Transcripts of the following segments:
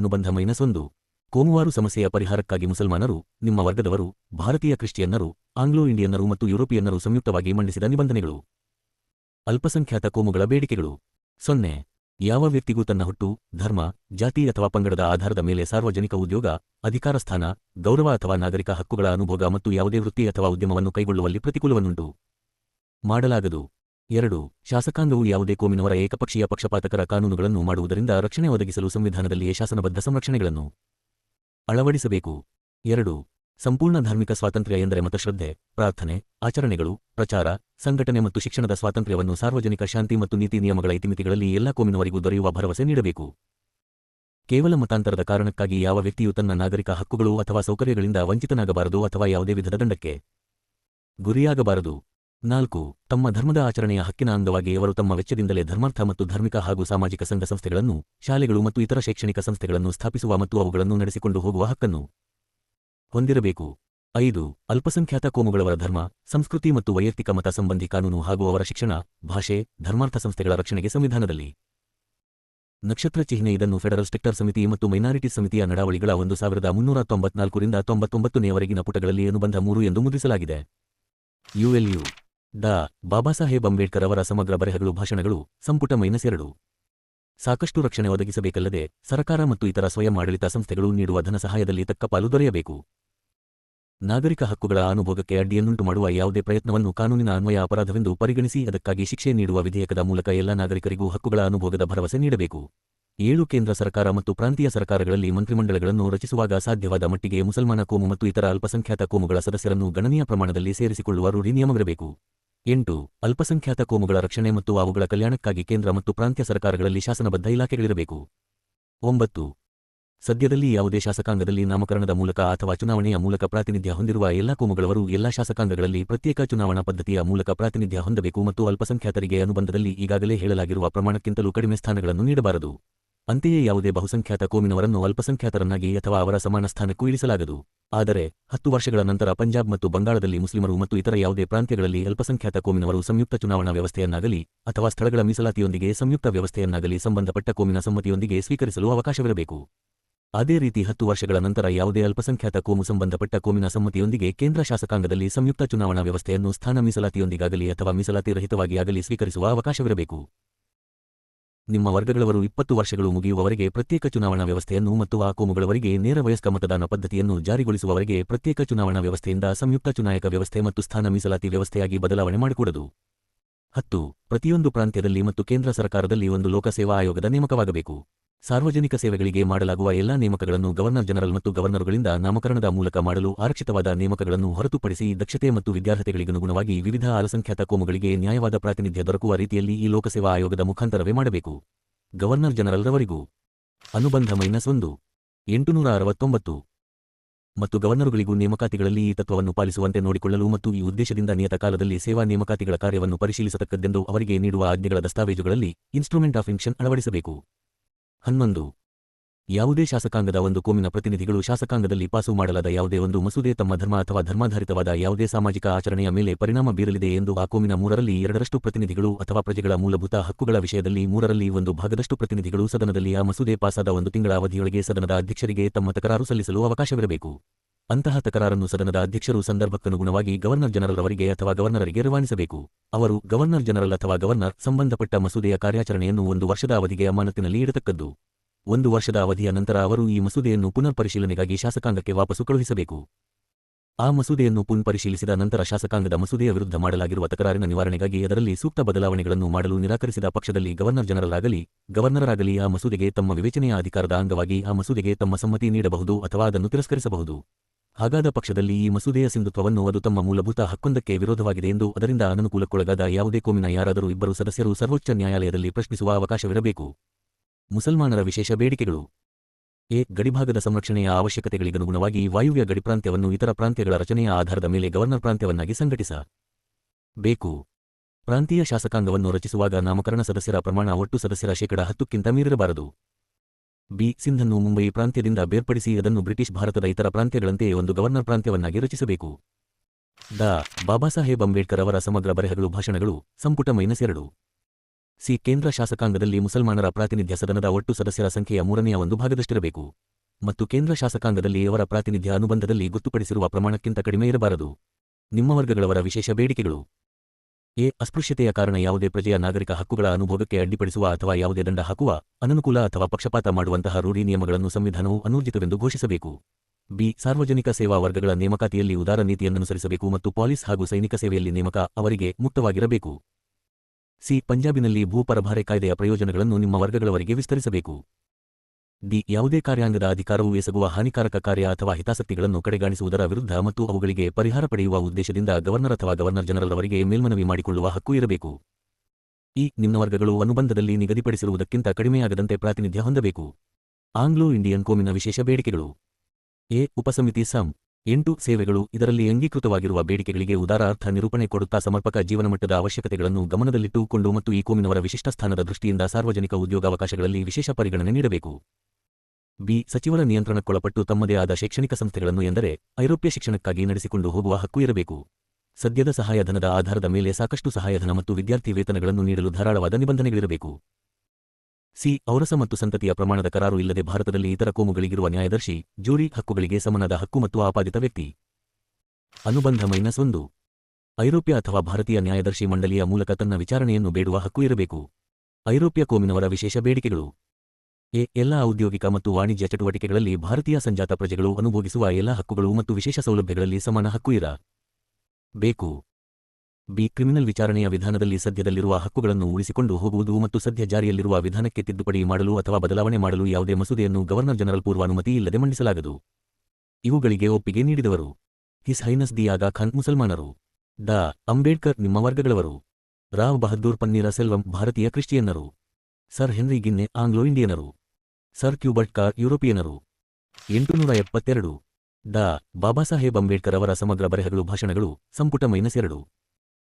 ಅನುಬಂಧ ಮೈನಸ್ ಒಂದು ಕೋಮುವಾರು ಸಮಸ್ಯೆಯ ಪರಿಹಾರಕ್ಕಾಗಿ ಮುಸಲ್ಮಾನರು, ನಿಮ್ಮ ವರ್ಗದವರು, ಭಾರತೀಯ ಕ್ರಿಶ್ಚಿಯನ್ನರು, ಆಂಗ್ಲೋ ಇಂಡಿಯನ್ನರು ಮತ್ತು ಯುರೋಪಿಯನ್ನರು ಸಂಯುಕ್ತವಾಗಿ ಮಂಡಿಸಿದ ನಿಬಂಧನೆಗಳು. ಅಲ್ಪಸಂಖ್ಯಾತ ಕೋಮುಗಳ ಬೇಡಿಕೆಗಳು. ಸೊನ್ನೆ. ಯಾವ ವ್ಯಕ್ತಿಗೂ ತನ್ನ ಹುಟ್ಟು, ಧರ್ಮ, ಜಾತಿ ಅಥವಾ ಪಂಗಡದ ಆಧಾರದ ಮೇಲೆ ಸಾರ್ವಜನಿಕ ಉದ್ಯೋಗ, ಅಧಿಕಾರ ಸ್ಥಾನ, ಗೌರವ ಅಥವಾ ನಾಗರಿಕ ಹಕ್ಕುಗಳ ಅನುಭೋಗ ಮತ್ತು ಯಾವುದೇ ವೃತ್ತಿ ಅಥವಾ ಉದ್ಯಮವನ್ನು ಕೈಗೊಳ್ಳುವಲ್ಲಿ ಪ್ರತಿಕೂಲವನ್ನುಂಟು. ಮಾಡಲಾಗದು. ಎರಡು, ಶಾಸಕಾಂಗವು ಯಾವುದೇ ಕೋಮಿನವರ ಏಕಪಕ್ಷೀಯ ಪಕ್ಷಪಾತಕರ ಕಾನೂನುಗಳನ್ನು ಮಾಡುವುದರಿಂದ ರಕ್ಷಣೆ ಒದಗಿಸಲು ಸಂವಿಧಾನದಲ್ಲಿಯೇ ಶಾಸನಬದ್ಧ ಸಂರಕ್ಷಣೆಗಳನ್ನು. ಅಳವಡಿಸಬೇಕು. ಎರಡು, ಸಂಪೂರ್ಣ ಧಾರ್ಮಿಕ ಸ್ವಾತಂತ್ರ್ಯ ಎಂದರೆ ಮತಶ್ರದ್ಧೆ, ಪ್ರಾರ್ಥನೆ, ಆಚರಣೆಗಳು, ಪ್ರಚಾರ, ಸಂಘಟನೆ ಮತ್ತು ಶಿಕ್ಷಣದ ಸ್ವಾತಂತ್ರ್ಯವನ್ನು ಸಾರ್ವಜನಿಕ ಶಾಂತಿ ಮತ್ತು ನೀತಿ ನಿಯಮಗಳ ಇತಿಮಿತಿಗಳಲ್ಲಿ ಎಲ್ಲಾ ಕೋಮಿನವರಿಗೂ ದೊರೆಯುವ ಭರವಸೆ ನೀಡಬೇಕು. ಕೇವಲ ಮತಾಂತರದ ಕಾರಣಕ್ಕಾಗಿ ಯಾವ ವ್ಯಕ್ತಿಯು ತನ್ನ ನಾಗರಿಕ ಹಕ್ಕುಗಳು ಅಥವಾ ಸೌಕರ್ಯಗಳಿಂದ ವಂಚಿತನಾಗಬಾರದು ಅಥವಾ ಯಾವುದೇ ವಿಧದ ದಂಡಕ್ಕೆ ಗುರಿಯಾಗಬಾರದು. ನಾಲ್ಕು, ತಮ್ಮ ಧರ್ಮದ ಆಚರಣೆಯ ಹಕ್ಕಿನ ಅಂಗವಾಗಿ ಅವರು ತಮ್ಮ ವೆಚ್ಚದಿಂದಲೇ ಧರ್ಮಾರ್ಥ ಮತ್ತು ಧಾರ್ಮಿಕ ಹಾಗೂ ಸಾಮಾಜಿಕ ಸಂಘ ಸಂಸ್ಥೆಗಳನ್ನು, ಶಾಲೆಗಳು ಮತ್ತು ಇತರ ಶೈಕ್ಷಣಿಕ ಸಂಸ್ಥೆಗಳನ್ನು ಸ್ಥಾಪಿಸುವ ಮತ್ತು ಅವುಗಳನ್ನು ನಡೆಸಿಕೊಂಡು ಹೋಗುವ ಹಕ್ಕನ್ನು ಹೊಂದಿರಬೇಕು. ಐದು, ಅಲ್ಪಸಂಖ್ಯಾತ ಕೋಮುಗಳವರ ಧರ್ಮ, ಸಂಸ್ಕೃತಿ ಮತ್ತು ವೈಯಕ್ತಿಕ ಮತ ಸಂಬಂಧಿ ಕಾನೂನು ಹಾಗೂ ಅವರ ಶಿಕ್ಷಣ, ಭಾಷೆ, ಧರ್ಮಾರ್ಥ ಸಂಸ್ಥೆಗಳ ರಕ್ಷಣೆಗೆ ಸಂವಿಧಾನದಲ್ಲಿ. ನಕ್ಷತ್ರ ಚಿಹ್ನೆ ಇದನ್ನು ಫೆಡರಲ್ ಸ್ಟೆಕ್ಟರ್ ಸಮಿತಿ ಮತ್ತು ಮೈನಾರಿಟಿ ಸಮಿತಿಯ ನಡಾವಳಿಗಳ ಒಂದು ಸಾವಿರದ ಮುನ್ನೂರ ತೊಂಬತ್ನಾಲ್ಕರಿಂದ ತೊಂಬತ್ತೊಂಬತ್ತನೆಯವರೆಗಿನ ಪುಟಗಳಲ್ಲಿ ಅನುಬಂಧ ಮೂರು ಎಂದು ಮುದ್ರಿಸಲಾಗಿದೆ. ಯುಎಲ್ಯು ಡಾ. ಬಾಬಾಸಾಹೇಬ್ ಅಂಬೇಡ್ಕರ್ ಅವರ ಸಮಗ್ರ ಬರೆಹಗಳು ಭಾಷಣಗಳು ಸಂಪುಟ ಮೈನಸ್ ಎರಡು. ಸಾಕಷ್ಟು ರಕ್ಷಣೆ ಒದಗಿಸಬೇಕಲ್ಲದೆ ಸರಕಾರ ಮತ್ತು ಇತರ ಸ್ವಯಂ ಆಡಳಿತ ಸಂಸ್ಥೆಗಳು ನೀಡುವ ಧನ ಸಹಾಯದಲ್ಲಿ ತಕ್ಕ ಪಾಲು ದೊರೆಯಬೇಕು. ನಾಗರಿಕ ಹಕ್ಕುಗಳ ಅನುಭೋಗಕ್ಕೆ ಅಡ್ಡಿಯನ್ನುಂಟು ಮಾಡುವ ಯಾವುದೇ ಪ್ರಯತ್ನವನ್ನು ಕಾನೂನಿನ ಅನ್ವಯ ಅಪರಾಧವೆಂದು ಪರಿಗಣಿಸಿ ಅದಕ್ಕಾಗಿ ಶಿಕ್ಷೆ ನೀಡುವ ವಿಧೇಯಕದ ಮೂಲಕ ಎಲ್ಲ ನಾಗರಿಕರಿಗೂ ಹಕ್ಕುಗಳ ಅನುಭೋಗದ ಭರವಸೆ ನೀಡಬೇಕು. ಏಳು ಕೇಂದ್ರ ಸರ್ಕಾರ ಮತ್ತು ಪ್ರಾಂತೀಯ ಸರ್ಕಾರಗಳಲ್ಲಿ ಮಂತ್ರಿಮಂಡಲಗಳನ್ನು ರಚಿಸುವಾಗ ಸಾಧ್ಯವಾದ ಮಟ್ಟಿಗೆ ಮುಸಲ್ಮಾನ ಕೋಮು ಮತ್ತು ಇತರ ಅಲ್ಪಸಂಖ್ಯಾತ ಕೋಮುಗಳ ಸದಸ್ಯರನ್ನು ಗಣನೀಯ ಪ್ರಮಾಣದಲ್ಲಿ ಸೇರಿಸಿಕೊಳ್ಳುವ ರೂಢಿ ನಿಯಮವಿರಬೇಕು ಎಂಟು, ಅಲ್ಪಸಂಖ್ಯಾತ ಕೋಮುಗಳ ರಕ್ಷಣೆ ಮತ್ತು ಅವುಗಳ ಕಲ್ಯಾಣಕ್ಕಾಗಿ ಕೇಂದ್ರ ಮತ್ತು ಪ್ರಾಂತ್ಯ ಸರ್ಕಾರಗಳಲ್ಲಿ ಶಾಸನಬದ್ಧ ಇಲಾಖೆಗಳಿರಬೇಕು. ಒಂಬತ್ತು, ಸದ್ಯದಲ್ಲಿ ಯಾವುದೇ ಶಾಸಕಾಂಗದಲ್ಲಿ ನಾಮಕರಣದ ಮೂಲಕ ಅಥವಾ ಚುನಾವಣೆಯ ಮೂಲಕ ಪ್ರಾತಿನಿಧ್ಯ ಹೊಂದಿರುವ ಎಲ್ಲಾ ಕೋಮುಗಳವರು ಎಲ್ಲಾ ಶಾಸಕಾಂಗಗಳಲ್ಲಿ ಪ್ರತ್ಯೇಕ ಚುನಾವಣಾ ಪದ್ಧತಿಯ ಮೂಲಕ ಪ್ರಾತಿನಿಧ್ಯ ಹೊಂದಬೇಕು ಮತ್ತು ಅಲ್ಪಸಂಖ್ಯಾತರಿಗೆ ಅನುಬಂಧದಲ್ಲಿ ಈಗಾಗಲೇ ಹೇಳಲಾಗಿರುವ ಪ್ರಮಾಣಕ್ಕಿಂತಲೂ ಕಡಿಮೆ ಸ್ಥಾನಗಳನ್ನು ನೀಡಬಾರದು. ಅಂತೆಯೇ ಯಾವುದೇ ಬಹುಸಂಖ್ಯಾತ ಕೋಮಿನವರನ್ನು ಅಲ್ಪಸಂಖ್ಯಾತರನ್ನಾಗಿ ಅಥವಾ ಅವರ ಸಮಾನ ಸ್ಥಾನಕ್ಕೂ ಇಳಿಸಲಾಗದು. ಆದರೆ, ಹತ್ತು ವರ್ಷಗಳ ನಂತರ ಪಂಜಾಬ್ ಮತ್ತು ಬಂಗಾಳದಲ್ಲಿ ಮುಸ್ಲಿಮರು ಮತ್ತು ಇತರ ಯಾವುದೇ ಪ್ರಾಂತ್ಯಗಳಲ್ಲಿ ಅಲ್ಪಸಂಖ್ಯಾತ ಕೋಮಿನವರು ಸಂಯುಕ್ತ ಚುನಾವಣಾ ವ್ಯವಸ್ಥೆಯನ್ನಾಗಲಿ ಅಥವಾ ಸ್ಥಳಗಳ ಮೀಸಲಾತಿಯೊಂದಿಗೆ ಸಂಯುಕ್ತ ವ್ಯವಸ್ಥೆಯನ್ನಾಗಲಿ ಸಂಬಂಧಪಟ್ಟ ಕೋಮಿನ ಸಮ್ಮತಿಯೊಂದಿಗೆ ಸ್ವೀಕರಿಸಲು ಅವಕಾಶವಿರಬೇಕು. ಅದೇ ರೀತಿ ಹತ್ತು ವರ್ಷಗಳ ನಂತರ ಯಾವುದೇ ಅಲ್ಪಸಂಖ್ಯಾತ ಕೋಮು ಸಂಬಂಧಪಟ್ಟ ಕೋಮಿನ ಸಮ್ಮತಿಯೊಂದಿಗೆ ಕೇಂದ್ರ ಶಾಸಕಾಂಗದಲ್ಲಿ ಸಂಯುಕ್ತ ಚುನಾವಣಾ ವ್ಯವಸ್ಥೆಯನ್ನು ಸ್ಥಾನ ಮೀಸಲಾತಿಯೊಂದಿಗಾಗಲಿ ಅಥವಾ ಮೀಸಲಾತಿ ರಹಿತವಾಗಿ ಆಗಲಿ ಸ್ವೀಕರಿಸುವ ಅವಕಾಶವಿರಬೇಕು. ನಿಮ್ಮ ವರ್ಗಗಳವರು ಇಪ್ಪತ್ತು ವರ್ಷಗಳು ಮುಗಿಯುವವರೆಗೆ ಪ್ರತ್ಯೇಕ ಚುನಾವಣಾ ವ್ಯವಸ್ಥೆಯನ್ನು ಮತ್ತು ಆ ಕೋಮುಗಳವರಿಗೆ ನೇರ ವಯಸ್ಕ ಮತದಾನ ಪದ್ಧತಿಯನ್ನು ಜಾರಿಗೊಳಿಸುವವರೆಗೆ ಪ್ರತ್ಯೇಕ ಚುನಾವಣಾ ವ್ಯವಸ್ಥೆಯಿಂದ ಸಂಯುಕ್ತ ಚುನಾಯಕ ವ್ಯವಸ್ಥೆ ಮತ್ತು ಸ್ಥಾನ ಮೀಸಲಾತಿ ವ್ಯವಸ್ಥೆಯಾಗಿ ಬದಲಾವಣೆ ಮಾಡಿಕೊಡದು. ಹತ್ತು, ಪ್ರತಿಯೊಂದು ಪ್ರಾಂತ್ಯದಲ್ಲಿ ಮತ್ತು ಕೇಂದ್ರ ಸರ್ಕಾರದಲ್ಲಿ ಒಂದು ಲೋಕಸೇವಾ ಆಯೋಗದ ನೇಮಕವಾಗಬೇಕು. ಸಾರ್ವಜನಿಕ ಸೇವೆಗಳಿಗೆ ಮಾಡಲಾಗುವ ಎಲ್ಲಾ ನೇಮಕಗಳನ್ನು ಗವರ್ನರ್ ಜನರಲ್ ಮತ್ತು ಗವರ್ನರುಗಳಿಂದ ನಾಮಕರಣದ ಮೂಲಕ ಮಾಡಲು ಆರಕ್ಷಿತವಾದ ನೇಮಕಗಳನ್ನು ಹೊರತುಪಡಿಸಿ ದಕ್ಷತೆ ಮತ್ತು ವಿದ್ಯಾರ್ಹತೆಗಳಿಗನುಗುಣವಾಗಿ ವಿವಿಧ ಅಲ್ಪಸಂಖ್ಯಾತ ಕೋಮುಗಳಿಗೆ ನ್ಯಾಯವಾದ ಪ್ರಾತಿನಿಧ್ಯ ದೊರಕುವ ರೀತಿಯಲ್ಲಿ ಈ ಲೋಕಸೇವಾ ಆಯೋಗದ ಮುಖಾಂತರವೇ ಮಾಡಬೇಕು. ಗವರ್ನರ್ ಜನರಲ್ ರವರಿಗೂ ಅನುಬಂಧ ಮೈನಸ್ ಒಂದು. ಮತ್ತು ಗವರ್ನರುಗಳಿಗೂ ನೇಮಕಾತಿಗಳಲ್ಲಿ ಈ ತತ್ವವನ್ನು ಪಾಲಿಸುವಂತೆ ನೋಡಿಕೊಳ್ಳಲು ಮತ್ತು ಈ ಉದ್ದೇಶದಿಂದ ನಿಯತಕಾಲದಲ್ಲಿ ಸೇವಾ ನೇಮಕಾತಿಗಳ ಕಾರ್ಯವನ್ನು ಪರಿಶೀಲಿಸತಕ್ಕದ್ದೆಂದು ಅವರಿಗೆ ನೀಡುವ ಆಜ್ಞೆಗಳ ದಸ್ತಾವೇಜುಗಳಲ್ಲಿ ಇನ್ಸ್ಟ್ರೂಮೆಂಟ್ ಆಫ್ ಇನ್ಷನ್ ಅಳವಡಿಸಬೇಕು. ಹನ್ನೊಂದು. ಯಾವುದೇ ಶಾಸಕಾಂಗದ ಒಂದು ಕೋಮಿನ ಪ್ರತಿನಿಧಿಗಳು ಶಾಸಕಾಂಗದಲ್ಲಿ ಪಾಸು ಮಾಡಲಾದ ಯಾವುದೇ ಒಂದು ಮಸೂದೆ ತಮ್ಮ ಧರ್ಮ ಅಥವಾ ಧರ್ಮಾಧಾರಿತವಾದ ಯಾವುದೇ ಸಾಮಾಜಿಕ ಆಚರಣೆಯ ಮೇಲೆ ಪರಿಣಾಮ ಬೀರಲಿದೆ ಎಂದು ಆ ಕೋಮಿನ ಮೂರರಲ್ಲಿ ಎರಡರಷ್ಟು ಪ್ರತಿನಿಧಿಗಳು ಅಥವಾ ಪ್ರಜೆಗಳ ಮೂಲಭೂತ ಹಕ್ಕುಗಳ ವಿಷಯದಲ್ಲಿ ಮೂರರಲ್ಲಿ ಒಂದು ಭಾಗದಷ್ಟು ಪ್ರತಿನಿಧಿಗಳು ಸದನದಲ್ಲಿ ಆ ಮಸೂದೆ ಪಾಸಾದ ಒಂದು ತಿಂಗಳ ಅವಧಿಯೊಳಗೆ ಸದನದ ಅಧ್ಯಕ್ಷರಿಗೆ ತಮ್ಮ ತಕರಾರು ಸಲ್ಲಿಸಲು ಅವಕಾಶವಿರಬೇಕು. ಅಂತಹ ತಕರಾರನ್ನು ಸದನದ ಅಧ್ಯಕ್ಷರು ಸಂದರ್ಭಕ್ಕನುಗುಣವಾಗಿ ಗವರ್ನರ್ ಜನರಲ್ ಅವರಿಗೆ ಅಥವಾ ಗವರ್ನರರಿಗೆ ರವಾನಿಸಬೇಕು. ಅವರು ಗವರ್ನರ್ ಜನರಲ್ ಅಥವಾ ಗವರ್ನರ್ ಸಂಬಂಧಪಟ್ಟ ಮಸೂದೆಯ ಕಾರ್ಯಾಚರಣೆಯನ್ನು ಒಂದು ವರ್ಷದ ಅವಧಿಗೆ ಅಮಾನತಿನಲ್ಲಿ ಇಡತಕ್ಕದ್ದು. ಒಂದು ವರ್ಷದ ಅವಧಿಯ ನಂತರ ಅವರು ಈ ಮಸೂದೆಯನ್ನು ಪುನರ್ ಪರಿಶೀಲನೆಗಾಗಿ ಶಾಸಕಾಂಗಕ್ಕೆ ವಾಪಸು ಕಳುಹಿಸಬೇಕು. ಆ ಮಸೂದೆಯನ್ನು ಪುನ್ಪರಿಶೀಲಿಸಿದ ನಂತರ ಶಾಸಕಾಂಗದ ಮಸೂದೆಯ ವಿರುದ್ಧ ಮಾಡಲಾಗಿರುವ ತಕರಾರಿನ ನಿವಾರಣೆಗಾಗಿ ಅದರಲ್ಲಿ ಸೂಕ್ತ ಬದಲಾವಣೆಗಳನ್ನು ಮಾಡಲು ನಿರಾಕರಿಸಿದ ಪಕ್ಷದಲ್ಲಿ ಗವರ್ನರ್ ಜನರಲ್ ಆಗಲಿ ಗವರ್ನರರಾಗಲಿ ಆ ಮಸೂದೆಗೆ ತಮ್ಮ ವಿವೇಚನೆಯ ಅಧಿಕಾರದ ಅಂಗವಾಗಿ ಆ ಮಸೂದೆಗೆ ತಮ್ಮ ಸಮ್ಮತಿ ನೀಡಬಹುದು ಅಥವಾ ಅದನ್ನು ತಿರಸ್ಕರಿಸಬಹುದು. ಹಾಗಾದ ಪಕ್ಷದಲ್ಲಿ ಈ ಮಸೂದೆಯ ಸಿಂಧುತ್ವವನ್ನು ಅದು ತಮ್ಮ ಮೂಲಭೂತ ಹಕ್ಕೊಂದಕ್ಕೆ ವಿರೋಧವಾಗಿದೆ ಎಂದು ಅದರಿಂದ ಅನನುಕೂಲಕ್ಕೊಳಗಾದ ಯಾವುದೇ ಕೋಮಿನ ಯಾರಾದರೂ ಇಬ್ಬರು ಸದಸ್ಯರು ಸರ್ವೋಚ್ಚ ನ್ಯಾಯಾಲಯದಲ್ಲಿ ಪ್ರಶ್ನಿಸುವ ಅವಕಾಶವಿರಬೇಕು. ಮುಸಲ್ಮಾನರ ವಿಶೇಷ ಬೇಡಿಕೆಗಳು. ಎ ಗಡಿಭಾಗದ ಸಂರಕ್ಷಣೆಯ ಅವಶ್ಯಕತೆಗಳಿಗನುಗುಣವಾಗಿ ವಾಯುವ್ಯ ಗಡಿಪ್ರಾಂತ್ಯವನ್ನು ಇತರ ಪ್ರಾಂತ್ಯಗಳ ರಚನೆಯ ಆಧಾರದ ಮೇಲೆ ಗವರ್ನರ್ ಪ್ರಾಂತ್ಯವನ್ನಾಗಿ ಸಂಘಟಿಸ. ಬೇಕು. ಪ್ರಾಂತೀಯ ಶಾಸಕಾಂಗವನ್ನು ರಚಿಸುವಾಗ ನಾಮಕರಣ ಸದಸ್ಯರ ಪ್ರಮಾಣ ಒಟ್ಟು ಸದಸ್ಯರ ಶೇಕಡ ಹತ್ತಕ್ಕಿಂತ ಮೀರಿರಬಾರದು. ಬಿ. ಸಿಂಧನ್ನು ಮುಂಬೈ ಪ್ರಾಂತ್ಯದಿಂದ ಬೇರ್ಪಡಿಸಿ ಅದನ್ನು ಬ್ರಿಟಿಷ್ ಭಾರತದ ಇತರ ಪ್ರಾಂತ್ಯಗಳಂತೆ ಒಂದು ಗವರ್ನರ್ ಪ್ರಾಂತ್ಯವನ್ನಾಗಿ ರಚಿಸಬೇಕು. ದ ಬಾಬಾಸಾಹೇಬ್ ಅಂಬೇಡ್ಕರ್ ಅವರ ಸಮಗ್ರ ಬರೆಹಗಳು ಭಾಷಣಗಳು ಸಂಪುಟ ಮೈನಸ್ ಎರಡು. ಸಿ. ಕೇಂದ್ರ ಶಾಸಕಾಂಗದಲ್ಲಿ ಮುಸಲ್ಮಾನರ ಪ್ರಾತಿನಿಧ್ಯ ಸದನದ ಒಟ್ಟು ಸದಸ್ಯರ ಸಂಖ್ಯೆಯ ಮೂರನೆಯ ಒಂದು ಭಾಗದಷ್ಟಿರಬೇಕು. ಮತ್ತು ಕೇಂದ್ರ ಶಾಸಕಾಂಗದಲ್ಲಿ ಅವರ ಪ್ರಾತಿನಿಧ್ಯ ಅನುಬಂಧದಲ್ಲಿ ಗೊತ್ತುಪಡಿಸಿರುವ ಪ್ರಮಾಣಕ್ಕಿಂತ ಕಡಿಮೆ ಇರಬಾರದು. ನಿಮ್ಮ ವರ್ಗಗಳವರ ವಿಶೇಷ ಬೇಡಿಕೆಗಳು. ಎ ಅಸ್ಪೃಶ್ಯತೆಯ ಕಾರಣ ಯಾವುದೇ ಪ್ರಜೆಯ ನಾಗರಿಕ ಹಕ್ಕುಗಳ ಅನುಭೋಗಕ್ಕೆ ಅಡ್ಡಿಪಡಿಸುವ ಅಥವಾ ಯಾವುದೇ ದಂಡ ಹಾಕುವ, ಅನನುಕೂಲ ಅಥವಾ ಪಕ್ಷಪಾತ ಮಾಡುವಂತಹ ರೂಢಿ ನಿಯಮಗಳನ್ನು ಸಂವಿಧಾನವು ಅನೂರ್ಜಿತವೆಂದು ಘೋಷಿಸಬೇಕು. ಬಿ, ಸಾರ್ವಜನಿಕ ಸೇವಾ ವರ್ಗಗಳ ನೇಮಕಾತಿಯಲ್ಲಿ ಉದಾರ ನೀತಿಯನ್ನನುಸರಿಸಬೇಕು ಮತ್ತು ಪೊಲೀಸ್ ಹಾಗೂ ಸೈನಿಕ ಸೇವೆಯಲ್ಲಿ ನೇಮಕ ಅವರಿಗೆ ಮುಕ್ತವಾಗಿರಬೇಕು. ಸಿ, ಪಂಜಾಬಿನಲ್ಲಿ ಭೂ ಪರಭಾರೆ ಕಾಯ್ದೆಯ ಪ್ರಯೋಜನಗಳನ್ನು ನಿಮ್ಮ ವರ್ಗಗಳವರಿಗೆ ವಿಸ್ತರಿಸಬೇಕು. ಡಿ, ಯಾವುದೇ ಕಾರ್ಯಾಂಗದ ಅಧಿಕಾರವು ಎಸಗುವ ಹಾನಿಕಾರಕ ಕಾರ್ಯ ಅಥವಾ ಹಿತಾಸಕ್ತಿಗಳನ್ನು ಕಡೆಗಾಣಿಸುವುದರ ವಿರುದ್ಧ ಮತ್ತು ಅವುಗಳಿಗೆ ಪರಿಹಾರ ಪಡೆಯುವ ಉದ್ದೇಶದಿಂದ ಗವರ್ನರ್ ಅಥವಾ ಗವರ್ನರ್ ಜನರಲ್ ಅವರಿಗೆ ಮೇಲ್ಮನವಿ ಮಾಡಿಕೊಳ್ಳುವ ಹಕ್ಕು ಇರಬೇಕು. ಈ, ನಿಮ್ಮ ವರ್ಗಗಳು ಅನುಬಂಧದಲ್ಲಿ ನಿಗದಿಪಡಿಸಿರುವುದಕ್ಕಿಂತ ಕಡಿಮೆಯಾಗದಂತೆ ಪ್ರಾತಿನಿಧ್ಯ ಹೊಂದಬೇಕು. ಆಂಗ್ಲೋ ಇಂಡಿಯನ್ ಕೋಮಿನ ವಿಶೇಷ ಬೇಡಿಕೆಗಳು. ಎ, ಉಪಸಮಿತಿ ಸಂ. ಎಂಟು, ಸೇವೆಗಳು ಇದರಲ್ಲಿ ಅಂಗೀಕೃತವಾಗಿರುವ ಬೇಡಿಕೆಗಳಿಗೆ ಉದಾರಾರ್ಥ ನಿರೂಪಣೆ ಕೊಡುತ್ತಾ ಸಮರ್ಪಕ ಜೀವನಮಟ್ಟದ ಅವಶ್ಯಕತೆಗಳನ್ನು ಗಮನದಲ್ಲಿಟ್ಟುಕೊಂಡು ಮತ್ತು ಈ ಕೋಮಿನವರ ವಿಶಿಷ್ಟ ಸ್ಥಾನದ ದೃಷ್ಟಿಯಿಂದ ಸಾರ್ವಜನಿಕ ಉದ್ಯೋಗಾವಕಾಶಗಳಲ್ಲಿ ವಿಶೇಷ ಪರಿಗಣನೆ ನೀಡಬೇಕು. ಬಿ, ಸಚಿವರ ನಿಯಂತ್ರಣಕ್ಕೊಳಪಟ್ಟು ತಮ್ಮದೇ ಆದ ಶೈಕ್ಷಣಿಕ ಸಂಸ್ಥೆಗಳನ್ನು ಎಂದರೆ ಐರೋಪ್ಯ ಶಿಕ್ಷಣಕ್ಕಾಗಿ ನಡೆಸಿಕೊಂಡು ಹೋಗುವ ಹಕ್ಕು ಇರಬೇಕು. ಸದ್ಯದ ಸಹಾಯಧನದ ಆಧಾರದ ಮೇಲೆ ಸಾಕಷ್ಟು ಸಹಾಯಧನ ಮತ್ತು ವಿದ್ಯಾರ್ಥಿ ವೇತನಗಳನ್ನು ನೀಡಲು ಧಾರಾಳವಾದ ನಿಬಂಧನೆಗಳಿರಬೇಕು. ಸಿ ಔರಸ ಮತ್ತು ಸಂತತಿಯ ಪ್ರಮಾಣದ ಕರಾರು ಇಲ್ಲದೆ ಭಾರತದಲ್ಲಿ ಇತರ ಕೋಮುಗಳಿಗಿರುವ ನ್ಯಾಯದರ್ಶಿ, ಜೂರಿ ಹಕ್ಕುಗಳಿಗೆ ಸಮನಾದ ಹಕ್ಕು ಮತ್ತು ಆಪಾದಿತ ವ್ಯಕ್ತಿ. ಅನುಬಂಧ ಮೈನಸ್ ಒಂದು. ಐರೋಪ್ಯ ಅಥವಾ ಭಾರತೀಯ ನ್ಯಾಯದರ್ಶಿ ಮಂಡಳಿಯ ಮೂಲಕ ತನ್ನ ವಿಚಾರಣೆಯನ್ನು ಬೇಡುವ ಹಕ್ಕು ಇರಬೇಕು. ಐರೋಪ್ಯ ಕೋಮಿನವರ ವಿಶೇಷ ಬೇಡಿಕೆಗಳು. ಎ, ಎಲ್ಲ ಔದ್ಯೋಗಿಕ ಮತ್ತು ವಾಣಿಜ್ಯ ಚಟುವಟಿಕೆಗಳಲ್ಲಿ ಭಾರತೀಯ ಸಂಜಾತ ಪ್ರಜೆಗಳು ಅನುಭೋಗಿಸುವ ಎಲ್ಲ ಹಕ್ಕುಗಳು ಮತ್ತು ವಿಶೇಷ ಸೌಲಭ್ಯಗಳಲ್ಲಿ ಸಮಾನ ಹಕ್ಕು ಇರ. ಬೇಕು. ಬಿ, ಕ್ರಿಮಿನಲ್ ವಿಚಾರಣೆಯ ವಿಧಾನದಲ್ಲಿ ಸದ್ಯದಲ್ಲಿರುವ ಹಕ್ಕುಗಳನ್ನು ಉಳಿಸಿಕೊಂಡು ಹೋಗುವುದು ಮತ್ತು ಸದ್ಯ ಜಾರಿಯಲ್ಲಿರುವ ವಿಧಾನಕ್ಕೆ ತಿದ್ದುಪಡಿ ಮಾಡಲು ಅಥವಾ ಬದಲಾವಣೆ ಮಾಡಲು ಯಾವುದೇ ಮಸೂದೆಯನ್ನು ಗವರ್ನರ್ ಜನರಲ್ ಪೂರ್ವಾನುಮತಿ ಇಲ್ಲದೆ ಮಂಡಿಸಲಾಗದು. ಇವುಗಳಿಗೆ ಒಪ್ಪಿಗೆ ನೀಡಿದವರು. His highness the Aga Khan ಮುಸಲ್ಮಾನರು. ಡಾ, ಅಂಬೇಡ್ಕರ್ ನಿಮ್ಮ ವರ್ಗಗಳವರು. ರಾವ್ ಬಹದ್ದೂರ್ ಪನ್ನೀರ ಸೆಲ್ವಂ ಭಾರತೀಯ ಕ್ರಿಶ್ಚಿಯನ್ನರು. ಸರ್ ಹೆನ್ರಿ ಗಿನ್ನೆ ಆಂಗ್ಲೋ ಇಂಡಿಯನರು. ಸರ್ ಕ್ಯೂಬರ್ಟ್ ಕಾರ್ ಯುರೋಪಿಯನರು. ಎಂಟುನೂರ ಎಪ್ಪತ್ತೆರಡು ಡಾ ಬಾಬಾಸಾಹೇಬ್ ಅಂಬೇಡ್ಕರ್ ಅವರ ಸಮಗ್ರ ಬರೆಹಗಳು ಭಾಷಣಗಳು ಸಂಪುಟ ಮೈನಸ್ ಎರಡು.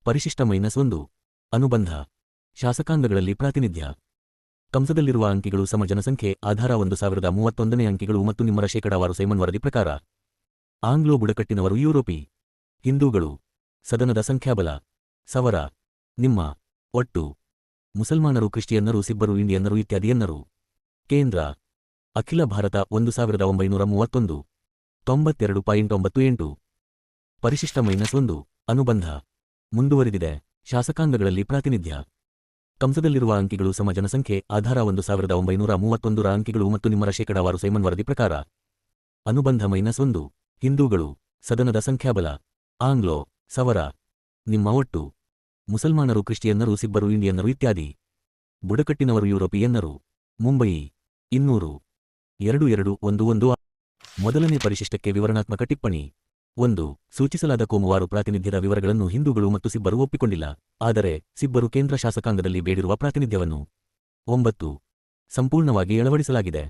ಪರಿಶಿಷ್ಟ ಮೈನಸ್ ಒಂದು. ಅನುಬಂಧ. ಶಾಸಕಾಂಗಗಳಲ್ಲಿ ಪ್ರಾತಿನಿಧ್ಯ. ಕಂಸದಲ್ಲಿರುವ ಅಂಕಿಗಳು ಸಮ ಜನಸಂಖ್ಯೆ ಆಧಾರ ಒಂದು ಸಾವಿರದ ಮೂವತ್ತೊಂದನೇ ಅಂಕಿಗಳು ಮತ್ತು ನಿಮ್ಮರ ಶೇಕಡಾವಾರು ಸೈಮನ್ ವರದಿ ಪ್ರಕಾರ. ಆಂಗ್ಲೋ ಬುಡಕಟ್ಟಿನವರು ಯುರೋಪಿ. ಹಿಂದೂಗಳು. ಸದನದ ಸಂಖ್ಯಾಬಲ. ಸವರ. ನಿಮ್ಮ. ಒಟ್ಟು. ಮುಸಲ್ಮಾನರು, ಕ್ರಿಶ್ಚಿಯನ್ನರು, ಸಿಬ್ಬರು, ಇಂಡಿಯನ್ನರು ಇತ್ಯಾದಿಯನ್ನರು. ಕೇಂದ್ರ. ಅಖಿಲ ಭಾರತ ಒಂದು ಸಾವಿರದ ಒಂಬೈನೂರ ಮೂವತ್ತೊಂದು. ತೊಂಬತ್ತೆರಡು ಪಾಯಿಂಟ್ ಒಂಬತ್ತು ಎಂಟು. ಪರಿಶಿಷ್ಟ ಮೈನಸ್ ಒಂದು, ಅನುಬಂಧ. ಮುಂದುವರಿದಿದೆ. ಶಾಸಕಾಂಗಗಳಲ್ಲಿ ಪ್ರಾತಿನಿಧ್ಯ. ಕಂಸದಲ್ಲಿರುವ ಅಂಕಿಗಳು ಸಮ ಜನಸಂಖ್ಯೆ, ಆಧಾರ ಒಂದು ಸಾವಿರದ ಒಂಬೈನೂರ ಮೂವತ್ತೊಂದರ ಅಂಕಿಗಳು ಮತ್ತು ನಿಮ್ಮರ ಶೇಕಡಾವಾರು ಸೈಮನ್ ವರದಿ ಪ್ರಕಾರ. ಅನುಬಂಧ ಮೈನಸ್ ಒಂದು, ಹಿಂದೂಗಳು. ಸದನದ ಸಂಖ್ಯಾಬಲ. ಆಂಗ್ಲೋ, ಸವರ. ನಿಮ್ಮ ಒಟ್ಟು. ಮುಸಲ್ಮಾನರು, ಕ್ರಿಶ್ಚಿಯನ್ನರು, ಸಿಬ್ಬರು, ಇಂಡಿಯನ್ನರು ಇತ್ಯಾದಿ. ಬುಡಕಟ್ಟಿನವರು, ಯುರೋಪಿಯನ್ನರು. ಮುಂಬಯಿ. ಇನ್ನೂರು. ಎರಡು ಎರಡು, ಒಂದು ಒಂದು. ಮೊದಲನೇ ಪರಿಶಿಷ್ಟಕ್ಕೆ ವಿವರಣಾತ್ಮಕ ಟಿಪ್ಪಣಿ. ಒಂದು, ಸೂಚಿಸಲಾದ ಕೋಮುವಾರು ಪ್ರಾತಿನಿಧ್ಯದ ವಿವರಗಳನ್ನು ಹಿಂದೂಗಳು ಮತ್ತು ಸಿಬ್ಬರು ಒಪ್ಪಿಕೊಂಡಿಲ್ಲ, ಆದರೆ ಸಿಬ್ಬರು ಕೇಂದ್ರ ಶಾಸಕಾಂಗದಲ್ಲಿ ಬೇಡಿರುವ ಪ್ರಾತಿನಿಧ್ಯವನ್ನು. ಒಂಬತ್ತು, ಸಂಪೂರ್ಣವಾಗಿ ಅಳವಡಿಸಲಾಗಿದೆ.